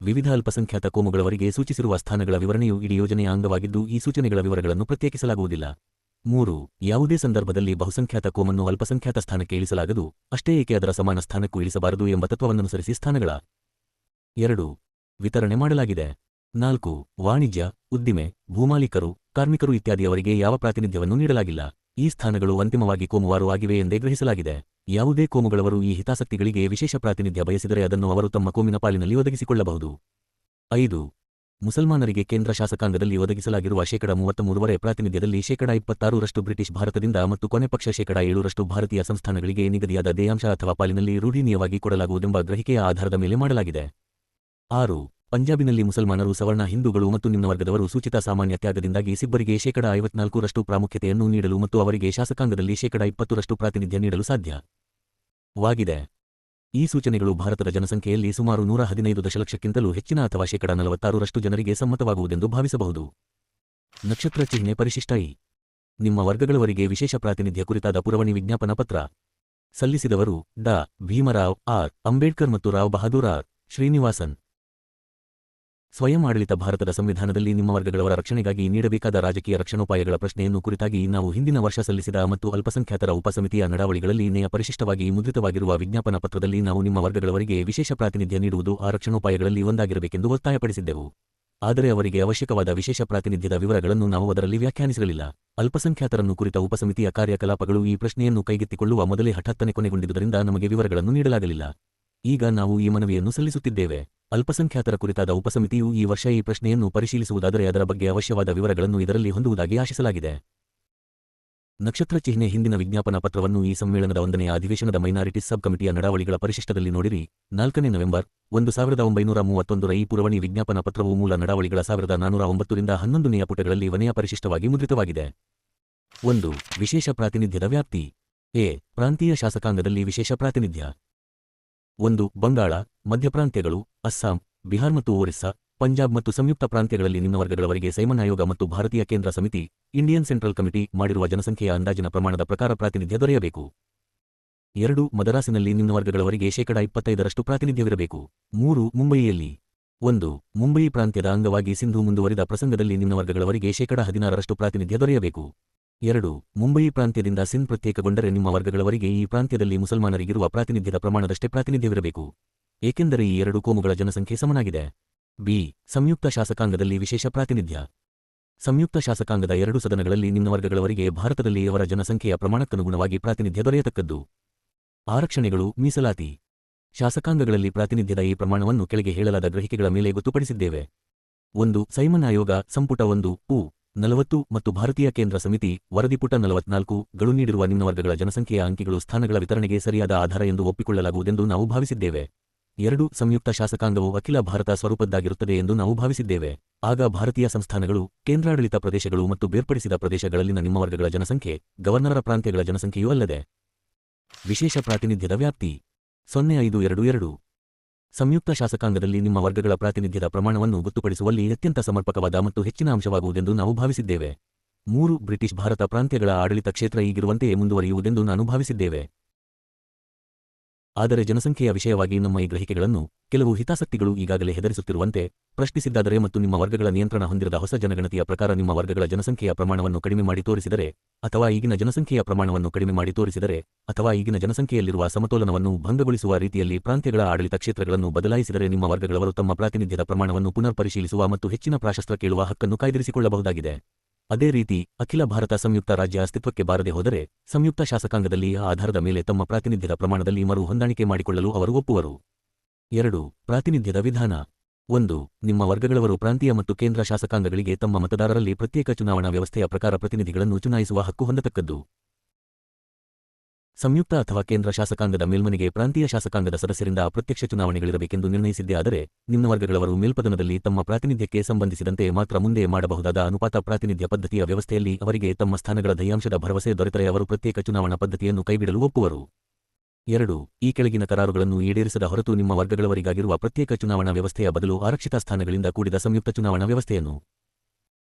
ವಿವಿಧ ಅಲ್ಪಸಂಖ್ಯಾತ ಕೋಮುಗಳವರಿಗೆ ಸೂಚಿಸಿರುವ ಸ್ಥಾನಗಳ ವಿವರಣೆಯು ಇಡೀ ಯೋಜನೆಯ ಅಂಗವಾಗಿದ್ದು, ಈ ಸೂಚನೆಗಳ ವಿವರಗಳನ್ನು ಪ್ರತ್ಯೇಕಿಸಲಾಗುವುದಿಲ್ಲ. ಮೂರು, ಯಾವುದೇ ಸಂದರ್ಭದಲ್ಲಿ ಬಹುಸಂಖ್ಯಾತ ಕೋಮನ್ನು ಅಲ್ಪಸಂಖ್ಯಾತ ಸ್ಥಾನಕ್ಕೆ ಇಳಿಸಲಾಗದು, ಅಷ್ಟೇ ಏಕೆ ಅದರ ಸಮಾನ ಸ್ಥಾನಕ್ಕೂ ಇಳಿಸಬಾರದು ಎಂಬ ತತ್ವವನ್ನನುಸರಿಸಿ ಸ್ಥಾನಗಳ ಎರಡು. ವಿತರಣೆ ಮಾಡಲಾಗಿದೆ. ನಾಲ್ಕು. ವಾಣಿಜ್ಯ, ಉದ್ದಿಮೆ, ಭೂಮಾಲೀಕರು, ಕಾರ್ಮಿಕರು ಇತ್ಯಾದಿಯವರಿಗೆ ಯಾವ ಪ್ರಾತಿನಿಧ್ಯವನ್ನು ನೀಡಲಾಗಿಲ್ಲ. ಈ ಸ್ಥಾನಗಳು ಅಂತಿಮವಾಗಿ ಕೋಮುವಾರು ಆಗಿವೆ ಎಂದೇ ಗ್ರಹಿಸಲಾಗಿದೆ. ಯಾವುದೇ ಕೋಮುಗಳವರು ಈ ಹಿತಾಸಕ್ತಿಗಳಿಗೆ ವಿಶೇಷ ಪ್ರಾತಿನಿಧ್ಯ ಬಯಸಿದರೆ ಅದನ್ನು ಅವರು ತಮ್ಮ ಕೋಮಿನ ಪಾಲಿನಲ್ಲಿ ಒದಗಿಸಿಕೊಳ್ಳಬಹುದು. ಐದು. ಮುಸಲ್ಮಾನರಿಗೆ ಕೇಂದ್ರ ಶಾಸಕಾಂಗದಲ್ಲಿ ಒದಗಿಸಲಾಗಿರುವ ಶೇಕಡ ಮೂವತ್ತಮೂರುವರೆ ಪ್ರಾತಿನಿಧ್ಯದಲ್ಲಿ ಶೇಕಡ ಇಪ್ಪತ್ತಾರರಷ್ಟು ಬ್ರಿಟಿಷ್ ಭಾರತದಿಂದ ಮತ್ತು ಕೊನೆ ಪಕ್ಷ ಶೇಕಡ ಏಳರಷ್ಟು ಭಾರತೀಯ ಸಂಸ್ಥಾನಗಳಿಗೆ ನಿಗದಿಯಾದ ದೇಯಾಂಶ ಅಥವಾ ಪಾಲಿನಲ್ಲಿ ರೂಢಿನೀಯವಾಗಿ ಕೊಡಲಾಗುವುದೆಂಬ ಗ್ರಹಿಕೆಯ ಆಧಾರದ ಮೇಲೆ ಮಾಡಲಾಗಿದೆ. ಆರು, ಪಂಜಾಬಿನಲ್ಲಿ ಮುಸಲ್ಮಾನರು ಸವರ್ಣ ಹಿಂದೂಗಳು ಮತ್ತು ನಿಮ್ಮ ವರ್ಗದವರು ಸೂಚಿತ ಸಾಮಾನ್ಯ ತ್ಯಾಗದಿಂದಾಗಿ ಸಿಬ್ಬರಿಗೆ ಶೇಕಡ ಐವತ್ನಾಲ್ಕರಷ್ಟು ಪ್ರಾಮುಖ್ಯತೆಯನ್ನು ನೀಡಲು ಮತ್ತು ಅವರಿಗೆ ಶಾಸಕಾಂಗದಲ್ಲಿ ಶೇಕಡ ಇಪ್ಪತ್ತರಷ್ಟು ಪ್ರಾತಿನಿಧ್ಯ ನೀಡಲು ಸಾಧ್ಯ. ವಾಗಿದೆ. ಈ ಸೂಚನೆಗಳು ಭಾರತದ ಜನಸಂಖ್ಯೆಯಲ್ಲಿ ಸುಮಾರು ನೂರ ಹದಿನೈದು ದಶಲಕ್ಷಕ್ಕಿಂತಲೂ ಹೆಚ್ಚಿನ ಅಥವಾ ಶೇಕಡ ನಲವತ್ತಾರರಷ್ಟು ಜನರಿಗೆ ಸಮ್ಮತವಾಗುವುದೆಂದು ಭಾವಿಸಬಹುದು. ನಕ್ಷತ್ರ ಚಿಹ್ನೆ ಪರಿಶಿಷ್ಟ ಇ ನಿಮ್ಮ ವರ್ಗಗಳವರಿಗೆ ವಿಶೇಷ ಪ್ರಾತಿನಿಧ್ಯ ಕುರಿತಾದ ಪುರವಣಿ ವಿಜ್ಞಾಪನ ಪತ್ರ. ಸಲ್ಲಿಸಿದವರು ಡಾ. ಭೀಮರಾವ್ ಆರ್. ಅಂಬೇಡ್ಕರ್ ಮತ್ತು ರಾವ್ ಬಹದ್ದೂರ್ ಆರ್. ಶ್ರೀನಿವಾಸನ್. ಸ್ವಯಂ ಆಡಳಿತ ಭಾರತದ ಸಂವಿಧಾನದಲ್ಲಿ ನಿಮ್ಮ ವರ್ಗಗಳವರ ರಕ್ಷಣೆಗಾಗಿ ನೀಡಬೇಕಾದ ರಾಜಕೀಯ ರಕ್ಷಣೋಪಾಯಗಳ ಪ್ರಶ್ನೆಯನ್ನು ಕುರಿತಾಗಿ ನಾವು ಹಿಂದಿನ ವರ್ಷ ಸಲ್ಲಿಸಿದ ಮತ್ತು ಅಲ್ಪಸಂಖ್ಯಾತರ ಉಪಸಮಿತಿಯ ನಡಾವಳಿಗಳಲ್ಲಿ ನೇಯ ಪರಿಶಿಷ್ಟವಾಗಿ ಮುದ್ರಿತವಾಗಿರುವ ವಿಜ್ಞಾಪನ ಪತ್ರದಲ್ಲಿ ನಾವು ನಿಮ್ಮ ವರ್ಗಗಳವರಿಗೆ ವಿಶೇಷ ಪ್ರಾತಿನಿಧ್ಯ ನೀಡುವುದು ಆ ರಕ್ಷಣೋಪಾಯಗಳಲ್ಲಿ ಒಂದಾಗಿರಬೇಕೆಂದು ಒತ್ತಾಯಪಡಿಸಿದ್ದೆವು. ಆದರೆ ಅವರಿಗೆ ಅವಶ್ಯಕವಾದ ವಿಶೇಷ ಪ್ರಾತಿನಿಧ್ಯದ ವಿವರಗಳನ್ನು ನಾವು ಅದರಲ್ಲಿ ವ್ಯಾಖ್ಯಾನಿಸಿರಲಿಲ್ಲ. ಅಲ್ಪಸಂಖ್ಯಾತರನ್ನು ಕುರಿತ ಉಪಸಮಿತಿಯ ಕಾರ್ಯಕಲಾಪಗಳು ಈ ಪ್ರಶ್ನೆಯನ್ನು ಕೈಗೆತ್ತಿಕೊಳ್ಳುವ ಮೊದಲೇ ಹಠಾತ್ತನೆ ಕೊನೆಗೊಂಡಿದ್ದುದರಿಂದ ನಮಗೆ ವಿವರಗಳನ್ನು ನೀಡಲಾಗಲಿಲ್ಲ. ಈಗ ನಾವು ಈ ಮನವಿಯನ್ನು ಸಲ್ಲಿಸುತ್ತಿದ್ದೇವೆ. ಅಲ್ಪಸಂಖ್ಯಾತರ ಕುರಿತಾದ ಉಪಸಮಿತಿಯು ಈ ವರ್ಷ ಈ ಪ್ರಶ್ನೆಯನ್ನು ಪರಿಶೀಲಿಸುವುದಾದರೆ ಅದರ ಬಗ್ಗೆ ಅವಶ್ಯವಾದ ವಿವರಗಳನ್ನು ಇದರಲ್ಲಿ ಹೊಂದುವುದಾಗಿ ಆಶಿಸಲಾಗಿದೆ. ನಕ್ಷತ್ರ ಚಿಹ್ನೆ ಹಿಂದಿನ ವಿಜ್ಞಾಪನಾ ಪತ್ರವನ್ನು ಈ ಸಮ್ಮೇಳನದ ಒಂದನೆಯ ಅಧಿವೇಶನದ ಮೈನಾರಿಟಿ ಸಬ್ ಕಮಿಟಿಯ ನಡಾವಳಿಗಳ ಪರಿಶಿಷ್ಟದಲ್ಲಿ ನೋಡಿರಿ. ನಾಲ್ಕನೇ ನವೆಂಬರ್, ಒಂದು ಸಾವಿರದ ಒಂಬೈನೂರ ಮೂವತ್ತೊಂದರ ಈ ಪುರವಣಿ ವಿಜ್ಞಾಪನಾ ಪತ್ರವು ಮೂಲ ನಡಾವಳಿಗಳ ಸಾವಿರದ ನಾನೂರ ಒಂಬತ್ತರಿಂದ ಹನ್ನೊಂದನೆಯ ಪುಟಗಳಲ್ಲಿ ವನೆಯ ಪರಿಶಿಷ್ಟವಾಗಿ ಮುದ್ರಿತವಾಗಿದೆ. ಒಂದು, ವಿಶೇಷ ಪ್ರಾತಿನಿಧ್ಯದ ವ್ಯಾಪ್ತಿ. ಎ, ಪ್ರಾಂತೀಯ ಶಾಸಕಾಂಗದಲ್ಲಿ ವಿಶೇಷ ಪ್ರಾತಿನಿಧ್ಯ. ಒಂದು, ಬಂಗಾಳ ಮಧ್ಯಪ್ರಾಂತ್ಯಗಳು ಅಸ್ಸಾಂ, ಬಿಹಾರ್ ಮತ್ತು ಒರಿಸ್ಸಾ, ಪಂಜಾಬ್ ಮತ್ತು ಸಂಯುಕ್ತ ಪ್ರಾಂತ್ಯಗಳಲ್ಲಿ ನಿನ್ನ ವರ್ಗಗಳವರೆಗೆ ಸೈಮನ್ ಆಯೋಗ ಮತ್ತು ಭಾರತೀಯ ಕೇಂದ್ರ ಸಮಿತಿ, ಇಂಡಿಯನ್ ಸೆಂಟ್ರಲ್ ಕಮಿಟಿ ಮಾಡಿರುವ ಜನಸಂಖ್ಯೆಯ ಅಂದಾಜಿನ ಪ್ರಮಾಣದ ಪ್ರಕಾರ ಪ್ರಾತಿನಿಧ್ಯ ದೊರೆಯಬೇಕು. ಎರಡು, ಮದರಾಸಿನಲ್ಲಿ ನಿನ್ನ ವರ್ಗಗಳವರಿಗೆ ಶೇಕಡ ಇಪ್ಪತ್ತೈದರಷ್ಟು ಪ್ರಾತಿನಿಧ್ಯವಿರಬೇಕು. ಮೂರು, ಮುಂಬಯಿಯಲ್ಲಿ. ಒಂದು, ಮುಂಬಯಿ ಪ್ರಾಂತ್ಯದ ಅಂಗವಾಗಿ ಸಿಂಧು ಮುಂದುವರಿದ ಪ್ರಸಂಗದಲ್ಲಿ ನಿನ್ನ ವರ್ಗಗಳವರಿಗೆ ಶೇಕಡ ಹದಿನಾರರಷ್ಟು ಪ್ರಾತಿನಿಧ್ಯ ದೊರೆಯಬೇಕು. ಎರಡು, ಮುಂಬಯಿ ಪ್ರಾಂತ್ಯದಿಂದ ಸಿನ್ ಪ್ರತ್ಯೇಕಗೊಂಡರೆ ನಿಮ್ಮ ವರ್ಗಗಳವರಿಗೆ ಈ ಪ್ರಾಂತ್ಯದಲ್ಲಿ ಮುಸಲ್ಮಾನರಿಗಿರುವ ಪ್ರಾತಿನಿಧ್ಯದ ಪ್ರಮಾಣದಷ್ಟೇ ಪ್ರಾತಿನಿಧ್ಯವಿರಬೇಕು. ಏಕೆಂದರೆ ಈ ಎರಡು ಕೋಮುಗಳ ಜನಸಂಖ್ಯೆ ಸಮನಾಗಿದೆ. ಬಿ, ಸಂಯುಕ್ತ ಶಾಸಕಾಂಗದಲ್ಲಿ ವಿಶೇಷ ಪ್ರಾತಿನಿಧ್ಯ. ಸಂಯುಕ್ತ ಶಾಸಕಾಂಗದ ಎರಡು ಸದನಗಳಲ್ಲಿ ನಿನ್ನ ವರ್ಗಗಳವರಿಗೆ ಭಾರತದಲ್ಲಿ ಅವರ ಜನಸಂಖ್ಯೆಯ ಪ್ರಮಾಣಕ್ಕನುಗುಣವಾಗಿ ಪ್ರಾತಿನಿಧ್ಯ ದೊರೆಯತಕ್ಕದ್ದು. ಆರಕ್ಷಣೆಗಳು, ಮೀಸಲಾತಿ. ಶಾಸಕಾಂಗಗಳಲ್ಲಿ ಪ್ರಾತಿನಿಧ್ಯದ ಈ ಪ್ರಮಾಣವನ್ನು ಕೆಳಗೆ ಹೇಳಲಾದ ಗ್ರಹಿಕೆಗಳ ಮೇಲೆ ಗೊತ್ತುಪಡಿಸಿದ್ದೇವೆ. ಒಂದು, ಸೈಮನ್ ಆಯೋಗ, ಸಂಪುಟ ಒಂದು ಉ ನಲವತ್ತು ಮತ್ತು ಭಾರತೀಯ ಕೇಂದ್ರ ಸಮಿತಿ ವರದಿಪುಟ ನಲವತ್ನಾಲ್ಕು ಗಳು ನೀಡಿರುವ ನಿಮ್ಮ ವರ್ಗಗಳ ಜನಸಂಖ್ಯೆಯ ಅಂಕಿಗಳು ಸ್ಥಾನಗಳ ವಿತರಣೆಗೆ ಸರಿಯಾದ ಆಧಾರ ಎಂದು ಒಪ್ಪಿಕೊಳ್ಳಲಾಗುವುದೆಂದು ನಾವು ಭಾವಿಸಿದ್ದೇವೆ. ಎರಡು, ಸಂಯುಕ್ತ ಶಾಸಕಾಂಗವು ಅಖಿಲ ಭಾರತ ಸ್ವರೂಪದ್ದಾಗಿರುತ್ತದೆ ಎಂದು ನಾವು ಭಾವಿಸಿದ್ದೇವೆ. ಆಗ ಭಾರತೀಯ ಸಂಸ್ಥಾನಗಳು, ಕೇಂದ್ರಾಡಳಿತ ಪ್ರದೇಶಗಳು ಮತ್ತು ಬೇರ್ಪಡಿಸಿದ ಪ್ರದೇಶಗಳಲ್ಲಿನ ನಿಮ್ಮ ವರ್ಗಗಳ ಜನಸಂಖ್ಯೆ, ಗವರ್ನರ ಪ್ರಾಂತ್ಯಗಳ ಜನಸಂಖ್ಯೆಯೂ ಅಲ್ಲದೆ. ವಿಶೇಷ ಪ್ರಾತಿನಿಧ್ಯದ ವ್ಯಾಪ್ತಿ. ಸೊನ್ನೆ ಐದು ಎರಡು ಎರಡು. ಸಂಯುಕ್ತ ಶಾಸಕಾಂಗದಲ್ಲಿ ನಿಮ್ಮ ವರ್ಗಗಳ ಪ್ರಾತಿನಿಧ್ಯದ ಪ್ರಮಾಣವನ್ನು ಗೊತ್ತುಪಡಿಸುವಲ್ಲಿ ಅತ್ಯಂತ ಸಮರ್ಪಕವಾದ ಮತ್ತು ಹೆಚ್ಚಿನ ಅಂಶವಾಗುವುದೆಂದು ನಾವು ಭಾವಿಸಿದ್ದೇವೆ. ಮೂರು, ಬ್ರಿಟಿಷ್ ಭಾರತ ಪ್ರಾಂತ್ಯಗಳ ಆಡಳಿತ ಕ್ಷೇತ್ರ ಈಗಿರುವಂತೆಯೇ ಮುಂದುವರಿಯುವುದೆಂದು ನಾನು ಭಾವಿಸಿದ್ದೇವೆ. ಆದರೆ ಜನಸಂಖ್ಯೆಯ ವಿಷಯವಾಗಿ ನಮ್ಮ ಈ ಗ್ರಹಿಕೆಗಳನ್ನು ಕೆಲವು ಹಿತಾಸಕ್ತಿಗಳು ಈಗಾಗಲೇ ಹೆದರಿಸುತ್ತಿರುವಂತೆ ಪ್ರಶ್ನಿಸಿದ್ದಾದರೆ ಮತ್ತು ನಿಮ್ಮ ವರ್ಗಗಳ ನಿಯಂತ್ರಣ ಹೊಂದಿರದ ಹೊಸ ಜನಗಣತಿಯ ಪ್ರಕಾರ ನಿಮ್ಮ ವರ್ಗಗಳ ಜನಸಂಖ್ಯೆಯ ಪ್ರಮಾಣವನ್ನು ಕಡಿಮೆ ಮಾಡಿ ತೋರಿಸಿದರೆ ಅಥವಾ ಈಗಿನ ಜನಸಂಖ್ಯೆಯ ಪ್ರಮಾಣವನ್ನು ಕಡಿಮೆ ಮಾಡಿ ತೋರಿಸಿದರೆ ಅಥವಾ ಈಗಿನ ಜನಸಂಖ್ಯೆಯಲ್ಲಿರುವ ಸಮತೋಲನವನ್ನು ಭಂಗಗೊಳಿಸುವ ರೀತಿಯಲ್ಲಿ ಪ್ರಾಂತ್ಯಗಳ ಆಡಳಿತ ಕ್ಷೇತ್ರಗಳನ್ನು ಬದಲಾಯಿಸಿದರೆ ನಿಮ್ಮ ವರ್ಗಗಳವರು ತಮ್ಮ ಪ್ರಾತಿನಿಧ್ಯದ ಪ್ರಮಾಣವನ್ನು ಪುನರ್ ಪರಿಶೀಲಿಸುವ ಮತ್ತು ಹೆಚ್ಚಿನ ಪ್ರಾಶಸ್ತ್ರ ಕೇಳುವ ಹಕ್ಕನ್ನು ಕಾಯ್ದಿರಿಸಿಕೊಳ್ಳಬಹುದಾಗಿದೆ. ಅದೇ ರೀತಿ, ಅಖಿಲ ಭಾರತ ಸಂಯುಕ್ತ ರಾಜ್ಯ ಅಸ್ತಿತ್ವಕ್ಕೆ ಬಾರದೆ ಹೋದರೆ ಸಂಯುಕ್ತ ಶಾಸಕಾಂಗದಲ್ಲಿ ಆಧಾರದ ಮೇಲೆ ತಮ್ಮ ಪ್ರಾತಿನಿಧ್ಯದ ಪ್ರಮಾಣದಲ್ಲಿ ಮರು ಹೊಂದಾಣಿಕೆ ಮಾಡಿಕೊಳ್ಳಲು ಅವರು ಒಪ್ಪುವರು. ಎರಡು, ಪ್ರಾತಿನಿಧ್ಯದ ವಿಧಾನ. ಒಂದು, ನಿಮ್ಮ ವರ್ಗಗಳವರು ಪ್ರಾಂತೀಯ ಮತ್ತು ಕೇಂದ್ರ ಶಾಸಕಾಂಗಗಳಿಗೆ ತಮ್ಮ ಮತದಾರರಲ್ಲಿ ಪ್ರತ್ಯೇಕ ಚುನಾವಣಾ ವ್ಯವಸ್ಥೆಯ ಪ್ರಕಾರ ಪ್ರತಿನಿಧಿಗಳನ್ನು ಚುನಾಯಿಸುವ ಹಕ್ಕು ಹೊಂದತಕ್ಕದ್ದು. ಸಂಯುಕ್ತ ಅಥವಾ ಕೇಂದ್ರ ಶಾಸಕಾಂಗದ ಮೇಲ್ಮನೆಗೆ ಪ್ರಾಂತೀಯ ಶಾಸಕಾಂಗದ ಸದಸ್ಯರಿಂದ ಅಪ್ರತ್ಯಕ್ಷ ಚುನಾವಣೆಗಳಿರಬೇಕೆಂದು ನಿರ್ಣಯಿಸಿದ್ದೇ ಆದರೆ, ನಿಮ್ಮ ವರ್ಗಗಳವರು ಮೇಲ್ಪದನದಲ್ಲಿ ತಮ್ಮ ಪ್ರಾತಿನಿಧ್ಯಕ್ಕೆ ಸಂಬಂಧಿಸಿದಂತೆ ಮಾತ್ರ ಮುಂದೆ ಮಾಡಬಹುದಾದ ಅನುಪಾತ ಪ್ರಾತಿನಿಧ್ಯ ಪದ್ಧತಿಯ ವ್ಯವಸ್ಥೆಯಲ್ಲಿ ಅವರಿಗೆ ತಮ್ಮ ಸ್ಥಾನಗಳ ದಯಾಂಶದ ಭರವಸೆ ದೊರೆತರೆ ಅವರು ಪ್ರತ್ಯೇಕ ಚುನಾವಣಾ ಪದ್ಧತಿಯನ್ನು ಕೈಬಿಡಲು ಒಪ್ಪುವರು. ಎರಡು, ಈ ಕೆಳಗಿನ ಕರಾರುಗಳನ್ನು ಈಡೇರಿಸದ ಹೊರತು ನಿಮ್ಮ ವರ್ಗಗಳವರಿಗಾಗಿರುವ ಪ್ರತ್ಯೇಕ ಚುನಾವಣಾ ವ್ಯವಸ್ಥೆಯ ಬದಲು ಆರಕ್ಷಿತ ಸ್ಥಾನಗಳಿಂದ ಕೂಡಿದ ಸಂಯುಕ್ತ ಚುನಾವಣಾ ವ್ಯವಸ್ಥೆಯನ್ನು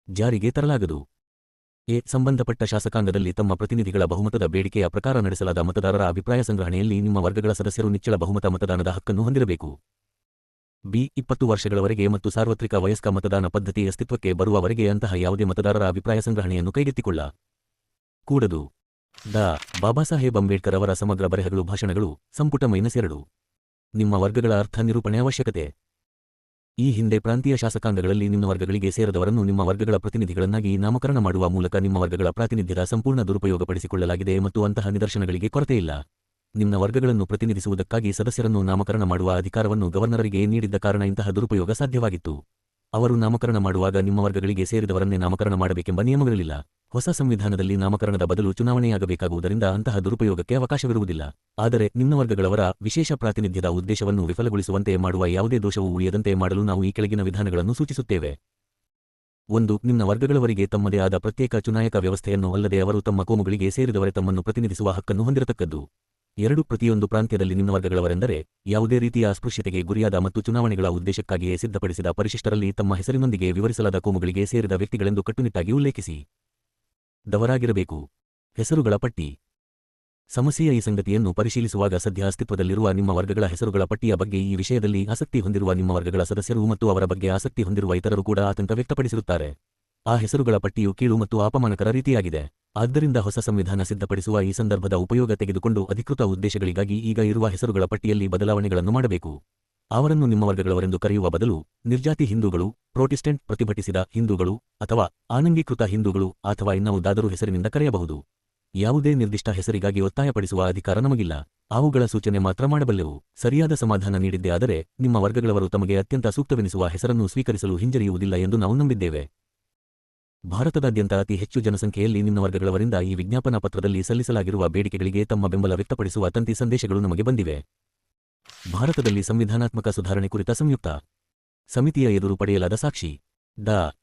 ಜಾರಿಗೆ ತರಲಾಗದು. ಎ, ಸಂಬಂಧಪಟ್ಟ ಶಾಸಕಾಂಗದಲ್ಲಿ ತಮ್ಮ ಪ್ರತಿನಿಧಿಗಳ ಬಹುಮತದ ಬೇಡಿಕೆಯ ಪ್ರಕಾರ ನಡೆಸಲಾದ ಮತದಾರರ ಅಭಿಪ್ರಾಯ ಸಂಗ್ರಹಣೆಯಲ್ಲಿ ನಿಮ್ಮ ವರ್ಗಗಳ ಸದಸ್ಯರು ನಿಚ್ಚಳ ಬಹುಮತ ಮತದಾನದ ಹಕ್ಕನ್ನು ಹೊಂದಿರಬೇಕು. ಬಿ, ಇಪ್ಪತ್ತು ವರ್ಷಗಳವರೆಗೆ ಮತ್ತು ಸಾರ್ವತ್ರಿಕ ವಯಸ್ಕ ಮತದಾನ ಪದ್ಧತಿ ಅಸ್ತಿತ್ವಕ್ಕೆ ಬರುವವರೆಗೆ ಅಂತಹ ಯಾವುದೇ ಮತದಾರರ ಅಭಿಪ್ರಾಯ ಸಂಗ್ರಹಣೆಯನ್ನು ಕೈಗೆತ್ತಿಕೊಳ್ಳ. ಕೂಡದು. ದ ಬಾಬಾಸಾಹೇಬ್ ಅಂಬೇಡ್ಕರ್ ಅವರ ಸಮಗ್ರ ಬರೆಹಗಳು ಭಾಷಣಗಳು ಸಂಪುಟ ಮೈನಸ್ ಎರಡು. ನಿಮ್ಮ ವರ್ಗಗಳ ಅರ್ಥ ನಿರೂಪಣೆ ಅವಶ್ಯಕತೆ. ಈ ಹಿಂದೆ ಪ್ರಾಂತೀಯ ಶಾಸಕಾಂಗಗಳಲ್ಲಿ ನಿಮ್ಮ ವರ್ಗಗಳಿಗೆ ಸೇರದವರನ್ನು ನಿಮ್ಮ ವರ್ಗಗಳ ಪ್ರತಿನಿಧಿಗಳನ್ನಾಗಿ ನಾಮಕರಣ ಮಾಡುವ ಮೂಲಕ ನಿಮ್ಮ ವರ್ಗಗಳ ಪ್ರಾತಿನಿಧ್ಯದ ಸಂಪೂರ್ಣ ದುರುಪಯೋಗಪಡಿಸಿಕೊಳ್ಳಲಾಗಿದೆ ಮತ್ತು ಅಂತಹ ನಿದರ್ಶನಗಳಿಗೆ ಕೊರತೆಯಿಲ್ಲ ನಿಮ್ಮ ವರ್ಗಗಳನ್ನು ಪ್ರತಿನಿಧಿಸುವುದಕ್ಕಾಗಿ ಸದಸ್ಯರನ್ನು ನಾಮಕರಣ ಮಾಡುವ ಅಧಿಕಾರವನ್ನು ಗವರ್ನರಿಗೆ ನೀಡಿದ್ದ ಕಾರಣ ಇಂತಹ ದುರುಪಯೋಗ ಸಾಧ್ಯವಾಗಿತ್ತು. ಅವರು ನಾಮಕರಣ ಮಾಡುವಾಗ ನಿಮ್ಮ ವರ್ಗಗಳಿಗೆ ಸೇರಿದವರನ್ನೇ ನಾಮಕರಣ ಮಾಡಬೇಕೆಂಬ ನಿಯಮವಿರಲಿಲ್ಲ ಹೊಸ ಸಂವಿಧಾನದಲ್ಲಿ ನಾಮಕರಣದ ಬದಲು ಚುನಾವಣೆಯಾಗಬೇಕಾಗುವುದರಿಂದ ಅಂತಹ ದುರುಪಯೋಗಕ್ಕೆ ಅವಕಾಶವಿರುವುದಿಲ್ಲ. ಆದರೆ ನಿಮ್ಮ ವರ್ಗಗಳವರ ವಿಶೇಷ ಪ್ರಾತಿನಿಧ್ಯದ ಉದ್ದೇಶವನ್ನು ವಿಫಲಗೊಳಿಸುವಂತೆ ಮಾಡುವ ಯಾವುದೇ ದೋಷವು ಉಳಿಯದಂತೆ ಮಾಡಲು ನಾವು ಈ ಕೆಳಗಿನ ವಿಧಾನಗಳನ್ನು ಸೂಚಿಸುತ್ತೇವೆ. ಒಂದು, ನಿಮ್ಮ ವರ್ಗಗಳವರಿಗೆ ತಮ್ಮದೇ ಆದ ಪ್ರತ್ಯೇಕ ಚುನಾಯಕ ವ್ಯವಸ್ಥೆಯನ್ನು ಅಲ್ಲದೆ ಅವರು ತಮ್ಮ ಕೋಮುಗಳಿಗೆ ಸೇರಿದವರೇ ತಮ್ಮನ್ನು ಪ್ರತಿನಿಧಿಸುವ ಹಕ್ಕನ್ನು ಹೊಂದಿರತಕ್ಕದ್ದು. ಎರಡು ಪ್ರತಿಯೊಂದು ಪ್ರಾಂತ್ಯದಲ್ಲಿ ನಿಮ್ಮ ವರ್ಗಗಳವರೆಂದರೆ ಯಾವುದೇ ರೀತಿಯ ಅಸ್ಪೃಶ್ಯತೆಗೆ ಗುರಿಯಾದ ಮತ್ತು ಚುನಾವಣೆಗಳ ಉದ್ದೇಶಕ್ಕಾಗಿಯೇ ಸಿದ್ಧಪಡಿಸಿದ ಪರಿಶಿಷ್ಟರಲ್ಲಿ ತಮ್ಮ ಹೆಸರಿನೊಂದಿಗೆ ವಿವರಿಸಲಾದ ಕೋಮುಗಳಿಗೆ ಸೇರಿದ ವ್ಯಕ್ತಿಗಳೆಂದು ಕಟ್ಟುನಿಟ್ಟಾಗಿ ಉಲ್ಲೇಖಿಸಿ. ದವರಾಗಿರಬೇಕು. ಹೆಸರುಗಳ ಪಟ್ಟಿ. ಸಮಸ್ಯೆಯ ಈ ಸಂಗತಿಯನ್ನು ಪರಿಶೀಲಿಸುವಾಗ ಸದ್ಯ ಅಸ್ತಿತ್ವದಲ್ಲಿರುವ ನಿಮ್ಮ ವರ್ಗಗಳ ಹೆಸರುಗಳ ಪಟ್ಟಿಯ ಬಗ್ಗೆ ಈ ವಿಷಯದಲ್ಲಿ ಆಸಕ್ತಿ ಹೊಂದಿರುವ ನಿಮ್ಮ ವರ್ಗಗಳ ಸದಸ್ಯರು ಮತ್ತು ಅವರ ಬಗ್ಗೆ ಆಸಕ್ತಿ ಹೊಂದಿರುವ ಇತರರು ಕೂಡ ಆತಂಕ ವ್ಯಕ್ತಪಡಿಸಿರುತ್ತಾರೆ. ಆ ಹೆಸರುಗಳ ಪಟ್ಟಿಯು ಕೀಳು ಮತ್ತು ಅಪಮಾನಕರ ರೀತಿಯಾಗಿದೆ. ಆದ್ದರಿಂದ ಹೊಸ ಸಂವಿಧಾನ ಸಿದ್ಧಪಡಿಸುವ ಈ ಸಂದರ್ಭದ ಉಪಯೋಗ ತೆಗೆದುಕೊಂಡು ಅಧಿಕೃತ ಉದ್ದೇಶಗಳಿಗಾಗಿ ಈಗ ಇರುವ ಹೆಸರುಗಳ ಪಟ್ಟಿಯಲ್ಲಿ ಬದಲಾವಣೆಗಳನ್ನು ಮಾಡಬೇಕು. ಅವರನ್ನು ನಿಮ್ಮ ವರ್ಗಗಳವರೆಂದು ಕರೆಯುವ ಬದಲು ನಿರ್ಜಾತಿ ಹಿಂದೂಗಳು, ಪ್ರೊಟೆಸ್ಟೆಂಟ್ ಪ್ರತಿಭಟಿಸಿದ ಹಿಂದೂಗಳು ಅಥವಾ ಆನಂಗೀಕೃತ ಹಿಂದೂಗಳು ಅಥವಾ ಇನ್ನಾವುದಾದರೂ ಹೆಸರಿನಿಂದ ಕರೆಯಬಹುದು. ಯಾವುದೇ ನಿರ್ದಿಷ್ಟ ಹೆಸರಿಗಾಗಿ ಒತ್ತಾಯಪಡಿಸುವ ಅಧಿಕಾರ ನಮಗಿಲ್ಲ. ಅವುಗಳ ಸೂಚನೆ ಮಾತ್ರ ಮಾಡಬಲ್ಲೆವು. ಸರಿಯಾದ ಸಮಾಧಾನ ನೀಡಿದ್ದೇ ಆದರೆ ನಿಮ್ಮ ವರ್ಗಗಳವರು ತಮಗೆ ಅತ್ಯಂತ ಸೂಕ್ತವೆನಿಸುವ ಹೆಸರನ್ನು ಸ್ವೀಕರಿಸಲು ಹಿಂಜರಿಯುವುದಿಲ್ಲ ಎಂದು ನಾವು ನಂಬಿದ್ದೇವೆ. ಭಾರತದಾದ್ಯಂತ ಅತಿ ಹೆಚ್ಚು ಜನಸಂಖ್ಯೆಯಲ್ಲಿ ನಿನ್ನ ವರ್ಗಗಳವರಿಂದ ಈ ವಿಜ್ಞಾಪನಾ ಪತ್ರದಲ್ಲಿ ಸಲ್ಲಿಸಲಾಗಿರುವ ಬೇಡಿಕೆಗಳಿಗೆ ತಮ್ಮ ಬೆಂಬಲ ವ್ಯಕ್ತಪಡಿಸುವ ತಂತಿ ಸಂದೇಶಗಳು ನಮಗೆ ಬಂದಿವೆ. ಭಾರತದಲ್ಲಿ ಸಂವಿಧಾನಾತ್ಮಕ ಸುಧಾರಣೆ ಕುರಿತ ಸಂಯುಕ್ತ ಸಮಿತಿಯ ಎದುರು ಪಡೆಯಲಾದ ಸಾಕ್ಷಿ ದ